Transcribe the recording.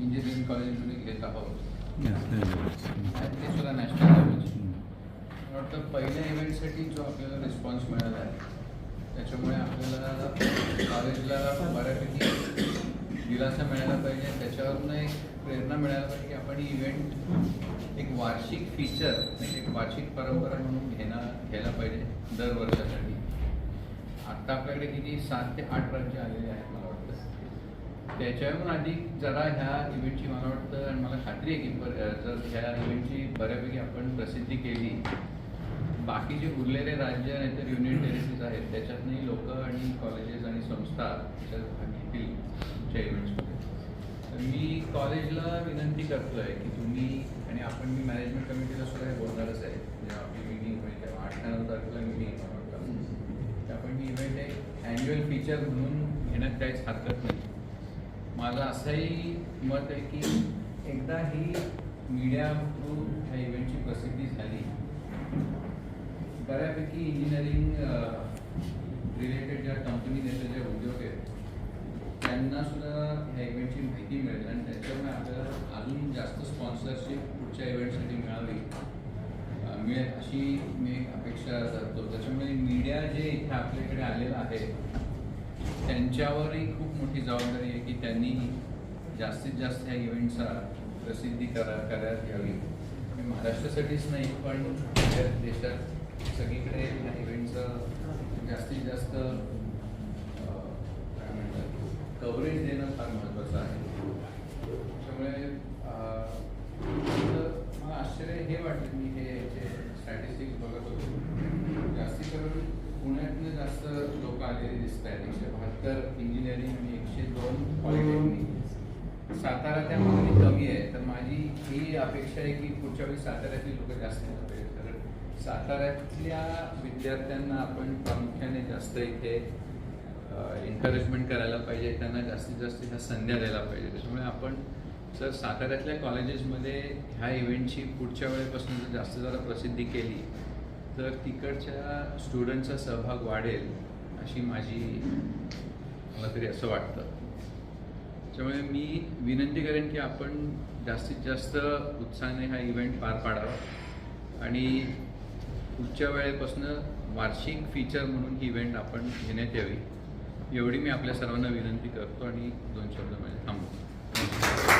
Engineering कॉलेजमध्ये घेत आहोत. आणि ते सुद्धा नॅशनल लेवलचे मला वाटतं पहिल्या इव्हेंटसाठी जो आपल्याला रिस्पॉन्स मिळाला आहे त्याच्यामुळे आपल्याला कॉलेजला बऱ्यापैकी दिलासा मिळायला पाहिजे. त्याच्यावरनं एक प्रेरणा मिळायला पाहिजे की आपण इव्हेंट एक वार्षिक फीचर म्हणजे एक वार्षिक परंपरा म्हणून घेणं घ्यायला पाहिजे दर वर्षासाठी. आत्ता आपल्याकडे किती सात ते आठ राज्य आलेले आहेत मला वाटतं. त्याच्याहून अधिक जरा ह्या इव्हेंटची मला वाटतं आणि मला खात्री आहे की जर ह्या इव्हेंटची बऱ्यापैकी आपण प्रसिद्धी केली बाकी जे उरलेले राज्य नाही तर युनियन टेरिटरीज आहेत त्याच्यातनंही लोक आणि कॉलेजेस आणि संस्था त्याच्यात भाग घेतील तुमच्या इव्हेंट्समध्ये तर मी कॉलेजला विनंती करतो आहे की तुम्ही आणि आपण मी मॅनेजमेंट कमिटीला सुद्धा हे बोलणारच आहे. जेव्हा आपली मिटिंग होईल तेव्हा आठ नऊ तारखेला मिटिंग मला वाटतं आपण ही इव्हेंट एक ॲन्युअल फीचर म्हणून घेण्यात काहीच हरकत नाही. माझं असंही मत आहे की एकदा ही मीडिया थ्रू ह्या इव्हेंटची प्रसिद्धी झाली बऱ्यापैकी इंजिनिअरिंग रिलेटेड ज्या कंपनी आहेत ज्या उद्योग आहेत त्यांना सुद्धा ह्या इव्हेंटची माहिती मिळेल आणि त्याच्यामुळे आपल्याला अजून जास्त स्पॉन्सरशिप पुढच्या इव्हेंटसाठी मिळावी मिळेल अशी मी अपेक्षा करतो त्याच्यामुळे मीडिया जे इथे आपल्याकडे आलेलं आहे त्यांच्यावरही खूप मोठी जबाबदारी आहे की त्यांनी जास्तीत जास्त ह्या इव्हेंटचा प्रसिद्धी करा करण्यात यावी महाराष्ट्रासाठीच नाही पण देशात सगळीकडे ह्या इव्हेंटचं जास्तीत जास्त काय म्हणतात कव्हरेज देणं फार महत्त्वाचं आहे. त्यामुळे मला आश्चर्य हे वाटलं मी हे जे स्टॅटिस्टिक्स बघत होतो जास्ती करून पुण्यात आलेले दिसत आहेत एकशे बहात्तर इंजिनिअरिंग आणि एकशे दोन पॉलिटेक्निक सातारा त्या मागणी कमी आहे. तर माझी ही अपेक्षा आहे की पुढच्या वेळी साताऱ्यातली लोक जास्त पाहिजे कारण साताऱ्यातल्या विद्यार्थ्यांना आपण प्रामुख्याने जास्त इथे एन्करेजमेंट करायला पाहिजे. त्यांना जास्तीत जास्त ह्या संध्या द्यायला पाहिजे. त्याच्यामुळे आपण जर साताऱ्यातल्या कॉलेजेसमध्ये ह्या इव्हेंटची पुढच्या वेळेपासून जर जास्त जरा प्रसिद्धी केली तर तिकडच्या स्टुडंटचा सहभाग वाढेल. अशी माझी मला तरी असं वाटतं. त्यामुळे मी विनंती करेन की आपण जास्तीत जास्त उत्साहाने हा इव्हेंट पार पाडावा. आणि पुढच्या वेळेपासून वार्षिक फीचर म्हणून ही इव्हेंट आपण घेण्यात यावी. एवढी मी आपल्या सर्वांना विनंती करतो आणि दोन शब्द माझे थांबवतो.